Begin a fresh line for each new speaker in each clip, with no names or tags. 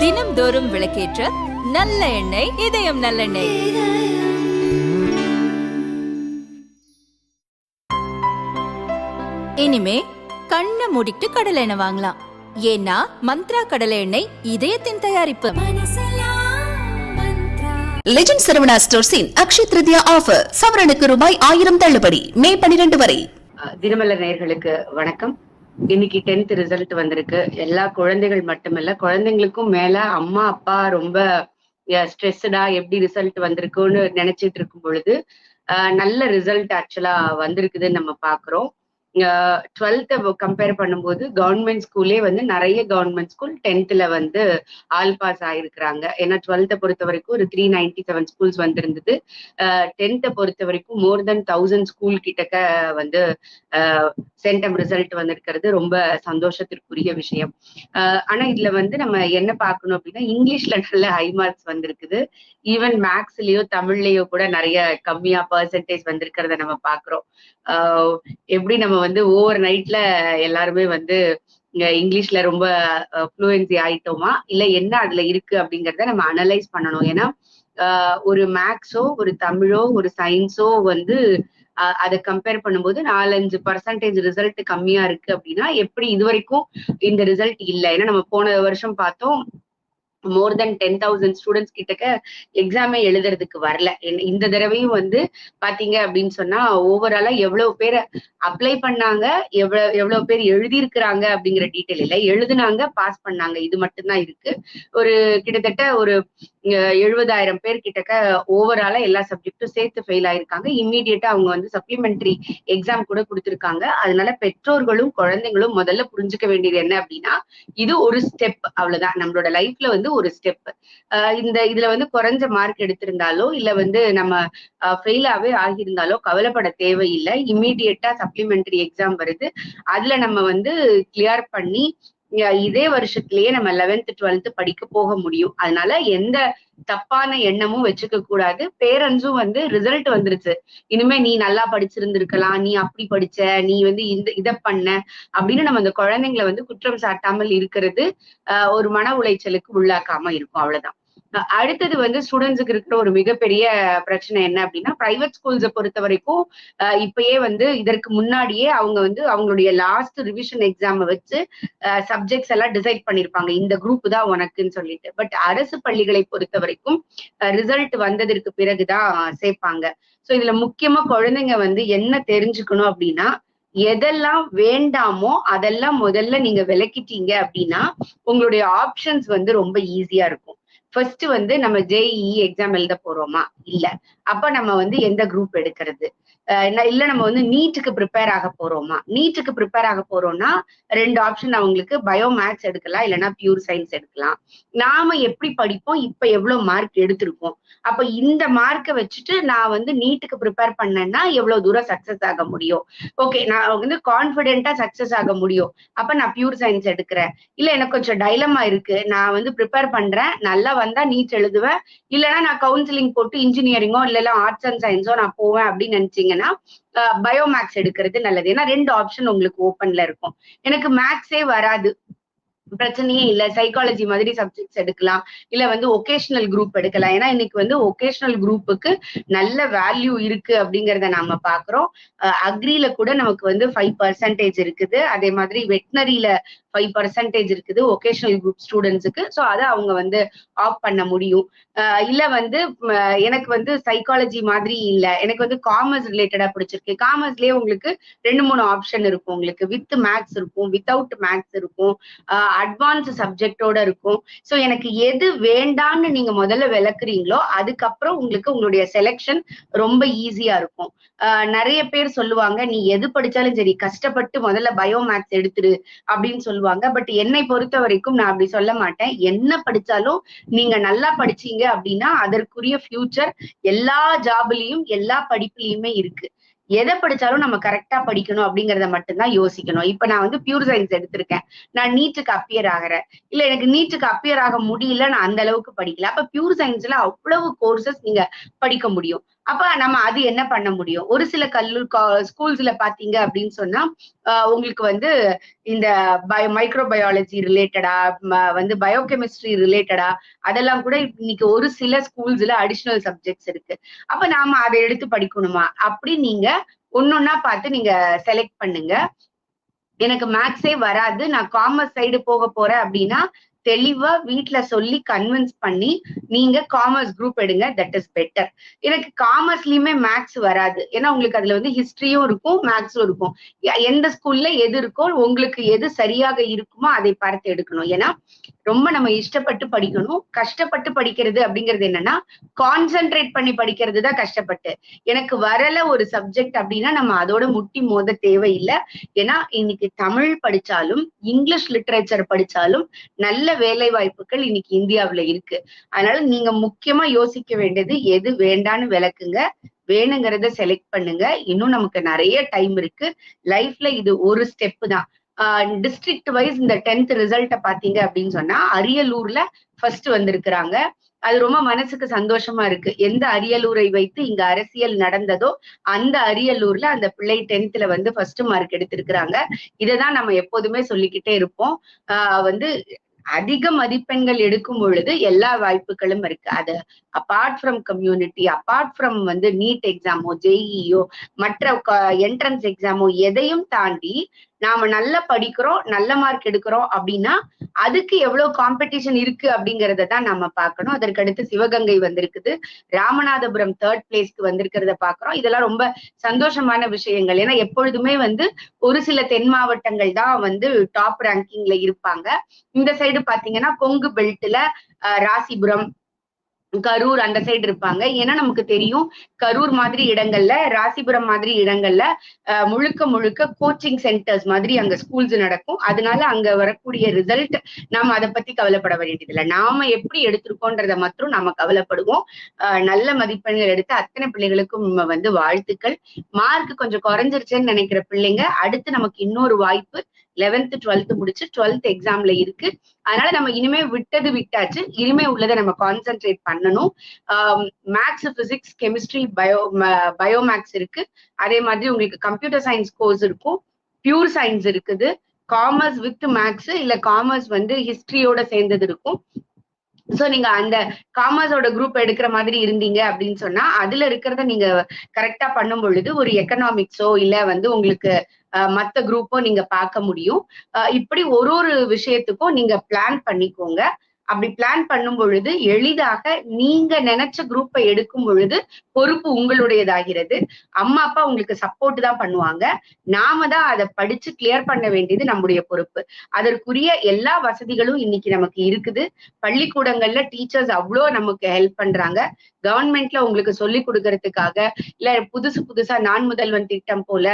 தினம்தோறும் விளக்கேற்ற நல்ல எண்ணெய் இதயம் நல்லெண்ணெய். இனிமே கண்ணை மூடிட்டு கடலை எண்ணெய் வாங்கலாம். ஏன்னா மந்த்ரா கடலை எண்ணெய் இதயத்தின் தயாரிப்பு.
லெஜண்ட் சரவணா ஸ்டோர்ஸின் அக்ஷய திருதியா ஆஃபர் சவரனுக்கு ரூபாய் ஆயிரம் தள்ளுபடி மே பனிரெண்டு வரை.
தினமலர் நேயர்களுக்கு வணக்கம். இன்னைக்கு டென்த் ரிசல்ட் வந்திருக்கு. எல்லா குழந்தைகள் மட்டுமல்ல குழந்தைங்களுக்கும் மேல அம்மா அப்பா ரொம்ப ஸ்ட்ரெஸ்டா எப்படி ரிசல்ட் வந்திருக்குன்னு நினைச்சிட்டு இருக்கும் பொழுது நல்ல ரிசல்ட் ஆக்சுவலா வந்திருக்குதுன்னு நம்ம பாக்குறோம். டுவெல்த்தை கம்பேர் பண்ணும்போது கவர்மெண்ட் ஸ்கூல்லே வந்து நிறைய கவர்மெண்ட் ஸ்கூல் டென்த்தில் வந்து ஆல் பாஸ் ஆயிருக்கிறாங்க. ஏன்னா டுவெல்த்தை பொறுத்த வரைக்கும் ஒரு த்ரீ நைன்டி செவன் ஸ்கூல்ஸ் வந்திருந்தது. டென்த்தை பொறுத்த வரைக்கும் மோர் தென் தௌசண்ட் ஸ்கூல் கிட்டக்க வந்து சென்டம் ரிசல்ட் வந்திருக்கிறது ரொம்ப சந்தோஷத்திற்குரிய விஷயம். ஆஹ் ஆனா இதுல வந்து நம்ம என்ன பார்க்கணும் அப்படின்னா இங்கிலீஷ்ல நல்ல ஹை மார்க்ஸ் வந்திருக்குது. ஈவன் மேக்ஸ்லயோ தமிழ்லயோ கூட நிறைய கம்மியா பர்சன்டேஜ் வந்திருக்கிறத நம்ம பாக்குறோம் ஆஹ் எப்படி நம்ம வந்து ஓவர் நைட்ல எல்லாருமே வந்து இங்கிலீஷ்ல ரொம்ப ஃப்ளூயன்சி ஆயிட்டோமா? இல்ல என்ன அதுல இருக்கு அப்படிங்கறத நம்ம அனலைஸ் பண்ணணும். ஏன்னா ஆஹ் ஒரு மேக்ஸோ ஒரு தமிழோ ஒரு சயின்ஸோ வந்து அதை கம்பேர் பண்ணும்போது நாலஞ்சு பர்சன்டேஜ் ரிசல்ட் கம்மியா இருக்கு அப்படின்னா எப்படி இது வரைக்கும் இந்த ரிசல்ட் இல்லை? ஏன்னா நம்ம போன வருஷம் பார்த்தோம் more than ten thousand students கிட்டக்க எக்ஸாமே எழுதுறதுக்கு வரல. இந்த- இந்த தடவையும் வந்து பாத்தீங்க அப்படின்னு சொன்னா ஓவராலா எவ்வளவு பேர் அப்ளை பண்ணாங்க எவ்வளவு எவ்வளவு பேர் எழுதியிருக்கிறாங்க அப்படிங்கிற டீட்டெயில் இல்லை. எழுதுனாங்க பாஸ் பண்ணாங்க. இது மட்டும்தான் இருக்கு. ஒரு கிட்டத்தட்ட ஒரு எழுபதாயிரம் பேர் கிட்டக்க ஓவராலா எல்லா சப்ஜெக்டும் சேர்த்து ஃபெயில் ஆயிருக்காங்க. இம்மீடியட்டா அவங்க வந்து சப்ளிமெண்டரி எக்ஸாம் கூட கொடுத்துருக்காங்க. அதனால பெற்றோர்களும் குழந்தைங்களும் முதல்ல புரிஞ்சுக்க வேண்டியது என்ன அப்படின்னா இது ஒரு ஸ்டெப் அவ்வளவுதான். நம்மளோட லைஃப்ல வந்து ஒரு ஸ்டெப் இந்த இதுல வந்து குறைஞ்ச மார்க் எடுத்திருந்தாலோ இல்ல வந்து நம்ம ஃபெயிலாவே ஆகியிருந்தாலோ கவலைப்பட தேவையில்லை. இம்மீடியட்டா சப்ளிமெண்டரி எக்ஸாம் வருது. அதுல நம்ம வந்து கிளியர் பண்ணி இதே வருஷத்திலேயே நம்ம லெவன்த் டுவெல்த் படிக்க போக முடியும். அதனால எந்த தப்பான எண்ணமும் வச்சுக்க கூடாது. பேரண்ட்ஸும் வந்து ரிசல்ட் வந்துருச்சு. இனிமே நீ நல்லா படிச்சிருந்திருக்கலாம் நீ அப்படி படிச்ச நீ வந்து இந்த இத பண்ண அப்படின்னு நம்ம அந்த குழந்தைங்களை வந்து குற்றம் சாட்டாமல் இருக்கிறது ஆஹ் ஒரு மன உளைச்சலுக்கு உள்ளாக்காம இருக்கும். அவ்வளவுதான். அடுத்தது வந்து ஸ்டூடெண்ட்ஸுக்கு இருக்கிற ஒரு மிகப்பெரிய பிரச்சனை என்ன அப்படின்னா பிரைவேட் ஸ்கூல்ஸை பொறுத்த வரைக்கும் இப்பயே வந்து இதற்கு முன்னாடியே அவங்க வந்து அவங்களுடைய லாஸ்ட் ரிவிஷன் எக்ஸாமை வச்சு சப்ஜெக்ட்ஸ் எல்லாம் டிசைட் பண்ணிருப்பாங்க. இந்த குரூப் தான் உனக்குன்னு சொல்லிட்டு. பட் அரசு பள்ளிகளை பொறுத்த வரைக்கும் ரிசல்ட் வந்ததற்கு பிறகுதான் சேர்ப்பாங்க. ஸோ இதுல முக்கியமா குழந்தைங்க வந்து என்ன தெரிஞ்சுக்கணும் அப்படின்னா எதெல்லாம் வேண்டாமோ அதெல்லாம் முதல்ல நீங்க விளக்கிட்டீங்க அப்படின்னா உங்களுடைய ஆப்ஷன்ஸ் வந்து ரொம்ப ஈஸியா இருக்கும். ஃபர்ஸ்ட் வந்து நம்ம ஜேஇஇ எக்ஸாம் எழுத போறோமா? இல்ல. அப்ப நம்ம வந்து எந்த குரூப் எடுக்கிறது? என்ன- இல்ல நம்ம வந்து நீட்டுக்கு ப்ரிப்பேர் ஆக போறோமா? நீட்டுக்கு ப்ரிப்பேர் ஆக போறோம்னா ரெண்டு ஆப்ஷன் அவங்களுக்கு பயோ மேத்ஸ் எடுக்கலாம் இல்லைன்னா பியூர் சயின்ஸ் எடுக்கலாம். நாம எப்படி படிப்போம்? இப்ப எவ்வளவு மார்க் எடுத்திருக்கோம்? அப்ப இந்த மார்க்கை வச்சுட்டு நான் வந்து நீட்டுக்கு ப்ரிப்பேர் பண்ணேன்னா எவ்வளவு தூரம் சக்சஸ் ஆக முடியும்? ஓகே நான் வந்து கான்பிடென்ட்டா சக்சஸ் ஆக முடியும். அப்ப நான் பியூர் சயின்ஸ் எடுக்கிறேன். இல்ல எனக்கு கொஞ்சம் டைலமா இருக்கு. நான் வந்து ப்ரிப்பேர் பண்றேன். நல்லா வந்தா நீட் எழுதுவேன். இல்லைன்னா நான் கவுன்சிலிங் போட்டு இன்ஜினியரிங்கோ இல்லைன்னா ஆர்ட்ஸ் அண்ட் சயின்ஸோ நான் போவேன் அப்படின்னு நினைச்சீங்க நினைச்சீங்கன்னா பயோ மேக்ஸ் எடுக்கிறது நல்லது. ஏன்னா ரெண்டு ஆப்ஷன் உங்களுக்கு ஓப்பன்ல இருக்கும். எனக்கு மேக்ஸே வராது. பிரச்சனையே இல்ல. சைக்காலஜி மாதிரி சப்ஜெக்ட்ஸ் எடுக்கலாம். இல்ல வந்து ஒகேஷனல் குரூப் எடுக்கலாம். ஏன்னா இன்னைக்கு வந்து ஒகேஷனல் குரூப்புக்கு நல்ல வேல்யூ இருக்கு அப்படிங்கறத நாம பாக்குறோம். அக்ரில கூட நமக்கு வந்து ஃபைவ் பர்சன்டேஜ் இருக்குது. அதே மாதிரி வெட்டினரியில ஃபைவ் பர்சன்டேஜ் இருக்குது ஒகேஷனல் குரூப் ஸ்டூடெண்ட்ஸுக்கு ஸோ அதை அவங்க வந்து ஆஃப் பண்ண முடியும். இல்லை வந்து எனக்கு வந்து சைக்காலஜி மாதிரி இல்லை. எனக்கு வந்து காமர்ஸ் ரிலேட்டடா பிடிச்சிருக்கு. காமர்ஸ்லயே உங்களுக்கு ரெண்டு மூணு ஆப்ஷன் இருக்கும் உங்களுக்கு. வித் மேக்ஸ் இருக்கும் வித்தவுட் மேக்ஸ் இருக்கும். அட்வான்ஸ் சப்ஜெக்டோட இருக்கும். ஸோ எனக்கு எது வேண்டான்னு நீங்க முதல்ல விளக்குறீங்களோ அதுக்கப்புறம் உங்களுக்கு உங்களுடைய செலெக்ஷன் ரொம்ப ஈஸியா இருக்கும். நிறைய பேர் சொல்லுவாங்க நீ எது படிச்சாலும் சரி கஷ்டப்பட்டு முதல்ல பயோ மேக்ஸ் எடுத்துரு அப்படின்னு சொல்லுவாங்க. பட் என்னை பொறுத்த வரைக்கும் நான் அப்படி சொல்ல மாட்டேன். என்ன படிச்சாலும் நீங்க நல்லா படிச்சீங்க அப்படின்னா அதற்குரிய ஃபியூச்சர் எல்லா ஜாப்லயும் எல்லா படிப்புலயுமே இருக்கு. எதை படிச்சாலும் நம்ம கரெக்டா படிக்கணும் அப்படிங்கறத மட்டும்தான் யோசிக்கணும். இப்ப நான் வந்து பியூர் சயின்ஸ் எடுத்திருக்கேன். நான் நீட்டுக்கு அப்பியர் ஆகிறேன். இல்ல எனக்கு நீட்டுக்கு அப்பியர் ஆக முடியல நான் அந்த அளவுக்கு படிக்கல. அப்ப பியூர் சயின்ஸ்ல அவ்வளவு கோர்சஸ் நீங்க படிக்க முடியும். அப்ப நம்ம அது என்ன பண்ண முடியும்? ஒரு சில கல்லூ ஸ்கூல்ஸ்ல பாத்தீங்க அப்படின்னு சொன்னா உங்களுக்கு வந்து இந்த பயோ மைக்ரோபயாலஜி ரிலேட்டடா வந்து பயோகெமிஸ்ட்ரி ரிலேட்டடா அதெல்லாம் கூட இன்னைக்கு ஒரு சில ஸ்கூல்ஸ்ல அடிஷ்னல் சப்ஜெக்ட்ஸ் இருக்கு. அப்ப நாம அதை எடுத்து படிக்கணுமா? அப்படி நீங்க ஒன்னொன்னா பார்த்து நீங்க செலக்ட் பண்ணுங்க. எனக்கு மேக்ஸே வராது. நான் காமர்ஸ் சைடு போக போறேன் அப்படின்னா தெளிவா வீட்டுல சொல்லி கன்வின்ஸ் பண்ணி நீங்க காமர்ஸ் குரூப் எடுங்க தட் இஸ் பெட்டர் எனக்கு காமர்ஸ்லயுமே மேக்ஸ் வராது. ஏன்னா உங்களுக்கு அதுல வந்து ஹிஸ்டரியும் இருக்கும் மேக்ஸும் இருக்கும். எந்த ஸ்கூல்ல எது இருக்கோ உங்களுக்கு எது சரியாக இருக்குமோ அதை பார்த்து எடுக்கணும். ஏன்னா ரொம்ப நம்ம இஷ்டப்பட்டு படிக்கணும். கஷ்டப்பட்டு படிக்கிறது அப்படிங்கிறது என்னன்னா கான்சென்ட்ரேட் பண்ணி படிக்கிறது தான் கஷ்டப்பட்டு. எனக்கு வரல ஒரு சப்ஜெக்ட் அப்படின்னா நம்ம அதோட முட்டி மோத தேவையில்லை. ஏன்னா இன்னைக்கு தமிழ் படிச்சாலும் இங்கிலீஷ் லிட்ரேச்சர் படிச்சாலும் நல்ல வேலை வாய்ப்புகள் இன்னைக்கு இந்தியாவுல இருக்கு. அதனால நீங்க முக்கியமா யோசிக்க வேண்டியது எது வேண்டான்னு விளக்குங்க. வேணுங்கிறத செலக்ட் பண்ணுங்க. இன்னும் நமக்கு நிறைய டைம் இருக்கு. லைஃப்ல இது ஒரு ஸ்டெப் தான். டிஸ்ட்ரிக்ட் வைஸ் இந்த டென்த் ரிசல்ட்ட பாத்தீங்க அப்படின்னு சொன்னா அரியலூர்ல ஃபர்ஸ்ட் வந்திருக்கிறாங்க. அது ரொம்ப மனசுக்கு சந்தோஷமா இருக்கு. எந்த அரியலூரை வைத்து இங்க அரசியல் நடந்ததோ அந்த அரியலூர்ல அந்த பிள்ளை டென்த்ல வந்து ஃபர்ஸ்ட் மார்க் எடுத்திருக்கிறாங்க. இததான் நம்ம எப்போதுமே சொல்லிக்கிட்டே இருப்போம். ஆஹ் வந்து அதிக மதிப்பெண்கள் எடுக்கும் பொழுது எல்லா வாய்ப்புகளும் இருக்கு. அது apart from community apart from வந்து நீட் எக்ஸாமோ ஜேஇஓ மற்ற என்ட்ரன்ஸ் எக்ஸாமோ எதையும் தாண்டி நாம நல்லா படிக்கிறோம் நல்ல மார்க் எடுக்கிறோம் அப்படின்னா அதுக்கு எவ்வளவு காம்படிஷன் இருக்கு அப்படிங்கறத தான் நம்ம பார்க்கணும். அதற்கடுத்து சிவகங்கை வந்திருக்குது. ராமநாதபுரம் தேர்ட் பிளேஸ்க்கு வந்திருக்கிறத பாக்குறோம் இதெல்லாம் ரொம்ப சந்தோஷமான விஷயங்கள். ஏன்னா எப்பொழுதுமே வந்து ஒரு சில தென் மாவட்டங்கள் தான் வந்து டாப் ரேங்கிங்ல இருப்பாங்க. இந்த சைடு பாத்தீங்கன்னா கொங்கு பெல்ட்ல ராசிபுரம் கரூர் அந்த சைடு இருப்பாங்க. ஏன்னா நமக்கு தெரியும் கரூர் மாதிரி இடங்கள்ல ராசிபுரம் மாதிரி இடங்கள்ல அஹ், முழுக்க முழுக்க கோச்சிங் சென்டர்ஸ் மாதிரி அங்க ஸ்கூல்ஸ் நடக்கும். அதனால அங்க வரக்கூடிய ரிசல்ட் நாம அதை பத்தி கவலைப்பட வேண்டியதில்லை. நாம எப்படி எடுத்திருக்கோன்றத மட்டும் நாம கவலைப்படுவோம். நல்ல மதிப்பெண்கள் எடுத்து அத்தனை பிள்ளைகளுக்கும் வந்து வாழ்த்துக்கள். மார்க் கொஞ்சம் குறைஞ்சிருச்சுன்னு நினைக்கிற பிள்ளைங்க அடுத்து நமக்கு இன்னொரு வாய்ப்பு லெவன்த்து டுவெல்த்து முடிச்சு டுவெல்த் எக்ஸாம்ல இருக்கு. அதனால நம்ம இனிமே விட்டது விட்டாச்சு. இனிமே உள்ளதை நம்ம கான்சென்ட்ரேட் பண்ணணும். Maths physics chemistry bio bio maths இருக்கு. அதே மாதிரி உங்களுக்கு கம்ப்யூட்டர் சயின்ஸ் கோர்ஸ் இருக்கும். பியூர் சயின்ஸ் இருக்குது. காமர்ஸ் வித் மேக்ஸ் இல்ல காமர்ஸ் வந்து ஹிஸ்டரியோட சேர்ந்தது இருக்கும். சோ நீங்க அந்த காமர்ஸோட குரூப் எடுக்கிற மாதிரி இருந்தீங்க அப்படின்னு சொன்னா அதுல இருக்கிறத நீங்க கரெக்டா பண்ணும் பொழுது ஒரு எக்கனாமிக்ஸோ இல்ல வந்து உங்களுக்கு மற்ற மத்த நீங்க பார்க்க முடியும். இப்படி ஒரு ஒரு விஷயத்துக்கும் நீங்க பிளான் பண்ணிக்கோங்க. அப்படி பிளான் பண்ணும் பொழுது எளிதாக நீங்க நினைச்ச குரூப்பை எடுக்கும் பொழுது பொறுப்பு உங்களுடையதாகிறது. அம்மா அப்பா உங்களுக்கு சப்போர்ட் தான் பண்ணுவாங்க. நாம தான் அதை படிச்சு கிளியர் பண்ண வேண்டியது நம்முடைய பொறுப்பு. அதற்குரிய எல்லா வசதிகளும் இன்னைக்கு நமக்கு இருக்குது. பள்ளிக்கூடங்கள்ல டீச்சர்ஸ் அவ்வளோ நமக்கு ஹெல்ப் பண்றாங்க. கவர்மெண்ட்ல உங்களுக்கு சொல்லி கொடுக்கறதுக்காக இல்ல புதுசு புதுசா நான் முதல்வன் திட்டம் போல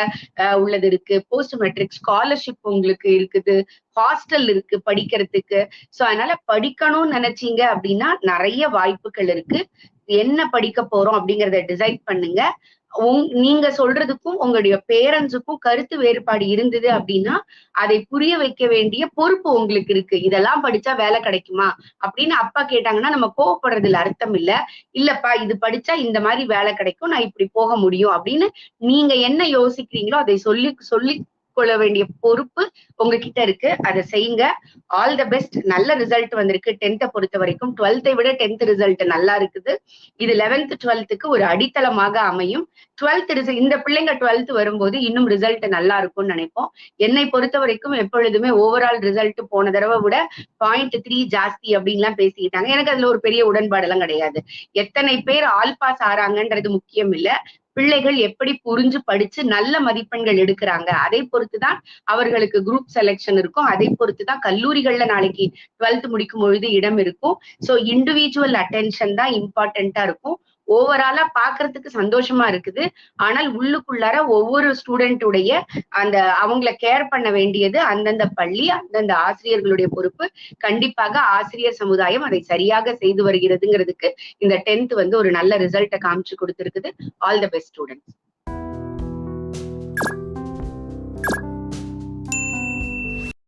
உள்ளது இருக்கு. போஸ்ட் மெட்ரிக் ஸ்காலர்ஷிப் உங்களுக்கு இருக்குது. ஹாஸ்டல் இருக்கு படிக்கிறதுக்கு. சோ அதனால படிக்கணும்னு நினைச்சீங்க அப்படின்னா நிறைய வாய்ப்புகள் இருக்கு. என்ன படிக்க போறோம் அப்படிங்கறத டிசைட் பண்ணுங்க. உங்- நீங்க சொல்றதுக்கும் உங்களுடைய பேரண்ட்ஸுக்கும் கருத்து வேறுபாடு இருந்தது அப்படின்னா அதை புரிய வைக்க வேண்டிய பொறுப்பு உங்களுக்கு இருக்கு. இதெல்லாம் படிச்சா வேலை கிடைக்குமா அப்படின்னு அப்பா கேட்டாங்கன்னா நம்ம கோவப்படுறதுல அர்த்தம் இல்ல. இல்லப்பா இது படிச்சா இந்த மாதிரி வேலை கிடைக்கும் நான் இப்படி போக முடியும் அப்படின்னு நீங்க என்ன யோசிக்கிறீங்களோ அதை சொல்லி சொல்லி கொள்ள வேண்டிய பொறுப்பு உங்ககிட்ட இருக்கு. அதை செய்யுங்க. ஆல் த பெஸ்ட் நல்ல ரிசல்ட் வந்திருக்கு. டென்த்தை பொறுத்த வரைக்கும் டுவெல்த்தை விட டென்த் ரிசல்ட் நல்லா இருக்குது. இது லெவன்த் டுவெல்த்துக்கு ஒரு அடித்தளமாக அமையும். டுவெல்த் ரிசல்ட் இந்த பிள்ளைங்க டுவெல்த் வரும்போது இன்னும் ரிசல்ட் நல்லா இருக்கும்னு நினைப்போம். என்னை பொறுத்த வரைக்கும் எப்பொழுதுமே ஓவரால் ரிசல்ட் போன தடவை விட பாயிண்ட் த்ரீ ஜாஸ்தி அப்படின்லாம் பேசிக்கிட்டாங்க. எனக்கு அதுல ஒரு பெரிய உடன்பாடெல்லாம் கிடையாது. எத்தனை பேர் ஆல் பாஸ் ஆறாங்கன்றது முக்கியம் இல்ல. பிள்ளைகள் எப்படி புரிஞ்சு படிச்சு நல்ல மதிப்பெண்கள் எடுக்கிறாங்க? அதை பொறுத்துதான் அவர்களுக்கு குரூப் செலெக்ஷன் இருக்கும். அதை பொறுத்துதான் கல்லூரிகள்ல நாளைக்கு டுவெல்த் முடிக்கும் பொழுது இடம் இருக்கும். சோ இண்டிவிஜுவல் அட்டென்ஷன் தான் இம்பார்ட்டண்டா இருக்கும். ஓவராலா பாக்குறதுக்கு சந்தோஷமா இருக்குது. ஆனால் உள்ளுக்குள்ளார ஒவ்வொரு ஸ்டூடெண்ட்டுடைய அந்த அவங்கள கேர் பண்ண வேண்டியது அந்தந்த பள்ளி அந்தந்த ஆசிரியர்களுடைய பொறுப்பு. கண்டிப்பாக ஆசிரியர் சமுதாயம் அதை சரியாக செய்து வருகிறதுங்கிறதுக்கு இந்த டென்த் வந்து ஒரு நல்ல ரிசல்ட்டை காமிச்சு கொடுத்துருக்குது. All the best students